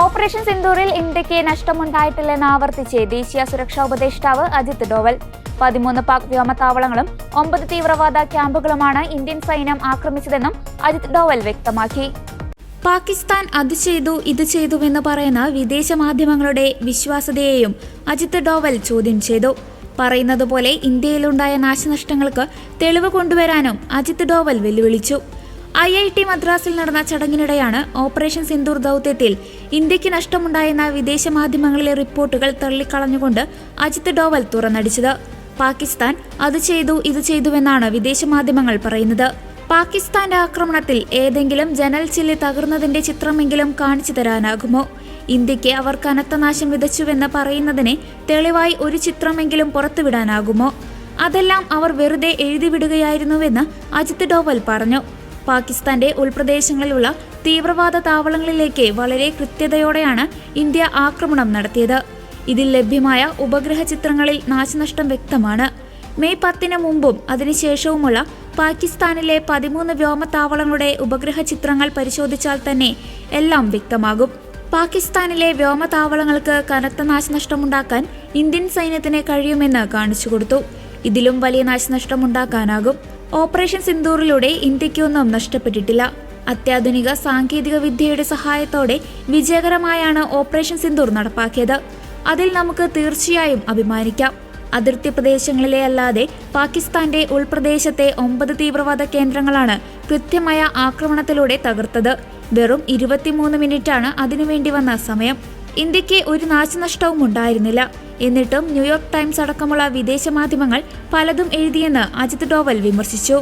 Operation സിന്ദൂറിൽ ഇന്ത്യയ്ക്ക് നഷ്ടമുണ്ടായിട്ടില്ലെന്ന് ആവർത്തിച്ച് ദേശീയ സുരക്ഷാ ഉപദേഷ്ടാവ് അജിത് ഡോവൽ. പതിമൂന്ന് പാക് വ്യോമത്താവളങ്ങളും ഒമ്പത് തീവ്രവാദ ക്യാമ്പുകളുമാണ് ഇന്ത്യൻ സൈന്യം ആക്രമിച്ചതെന്നും അജിത് ഡോവൽ വ്യക്തമാക്കി. പാകിസ്ഥാൻ അത് ചെയ്തു ഇത് ചെയ്തു എന്ന് പറയുന്ന വിദേശ മാധ്യമങ്ങളുടെ വിശ്വാസ്യതയെയും അജിത് ഡോവൽ ചോദ്യം ചെയ്തു. പറയുന്നത് പോലെ ഇന്ത്യയിലുണ്ടായ നാശനഷ്ടങ്ങൾക്ക് തെളിവ് കൊണ്ടുവരാനും അജിത് ഡോവൽ വെല്ലുവിളിച്ചു. ഐ ഐ ടി മദ്രാസിൽ നടന്ന ചടങ്ങിനിടെയാണ് ഓപ്പറേഷൻ സിന്ദൂർ ദൗത്യത്തിൽ ഇന്ത്യയ്ക്ക് നഷ്ടമുണ്ടായെന്ന വിദേശ മാധ്യമങ്ങളിലെ റിപ്പോർട്ടുകൾ തള്ളിക്കളഞ്ഞുകൊണ്ട് അജിത് ഡോവൽ തുറന്നടിച്ചത്. പാകിസ്ഥാൻ അത് ചെയ്തു ഇത് ചെയ്തുവെന്നാണ് വിദേശ മാധ്യമങ്ങൾ പറയുന്നത്. പാകിസ്ഥാന്റെ ആക്രമണത്തിൽ ഏതെങ്കിലും ജനൽ ചില്ലി തകർന്നതിന്റെ ചിത്രമെങ്കിലും കാണിച്ചു തരാനാകുമോ? ഇന്ത്യയ്ക്ക് അവർ കനത്ത നാശം വിതച്ചുവെന്ന് പറയുന്നതിനെ തെളിവായി ഒരു ചിത്രമെങ്കിലും പുറത്തുവിടാനാകുമോ? അതെല്ലാം അവർ വെറുതെ എഴുതിവിടുകയായിരുന്നുവെന്ന് അജിത് ഡോവൽ പറഞ്ഞു. പാകിസ്ഥാന്റെ ഉൾപ്രദേശങ്ങളിലുള്ള തീവ്രവാദ താവളങ്ങളിലേക്ക് വളരെ കൃത്യതയോടെയാണ് ഇന്ത്യ ആക്രമണം നടത്തിയത്. ഇതിൽ ലഭ്യമായ ഉപഗ്രഹ ചിത്രങ്ങളിൽ നാശനഷ്ടം വ്യക്തമാണ്. മെയ് പത്തിന് മുമ്പും അതിനുശേഷവുമുള്ള പാകിസ്ഥാനിലെ പതിമൂന്ന് വ്യോമത്താവളങ്ങളുടെ ഉപഗ്രഹ ചിത്രങ്ങൾ പരിശോധിച്ചാൽ തന്നെ എല്ലാം വ്യക്തമാകും. പാകിസ്ഥാനിലെ വ്യോമതാവളങ്ങൾക്ക് കനത്ത നാശനഷ്ടമുണ്ടാക്കാൻ ഇന്ത്യൻ സൈന്യത്തിന് കഴിയുമെന്ന് കാണിച്ചു കൊടുത്തു. ഇതിലും വലിയ നാശനഷ്ടമുണ്ടാക്കാനാകും. ഓപ്പറേഷൻ സിന്ദൂറിലൂടെ ഇന്ത്യക്കൊന്നും നഷ്ടപ്പെട്ടിട്ടില്ല. അത്യാധുനിക സാങ്കേതിക വിദ്യയുടെ സഹായത്തോടെ വിജയകരമായാണ് ഓപ്പറേഷൻ സിന്ദൂർ നടപ്പാക്കിയത്. അതിൽ നമുക്ക് തീർച്ചയായും അഭിമാനിക്കാം. അതിർത്തി പ്രദേശങ്ങളിലെ അല്ലാതെ പാകിസ്ഥാന്റെ ഉൾപ്രദേശത്തെ ഒമ്പത് തീവ്രവാദ കേന്ദ്രങ്ങളാണ് കൃത്യമായ ആക്രമണത്തിലൂടെ തകർത്തത്. വെറും ഇരുപത്തിമൂന്ന് മിനിറ്റാണ് അതിനുവേണ്ടി വന്ന സമയം. ഇന്ത്യയ്ക്ക് ഒരു നാശനഷ്ടവും ഉണ്ടായിരുന്നില്ല. എന്നിട്ടും ന്യൂയോർക്ക് ടൈംസ് അടക്കമുള്ള വിദേശ മാധ്യമങ്ങൾ പലതും എഴുതിയെന്ന് അജിത് ഡോവൽ വിമർശിച്ചു.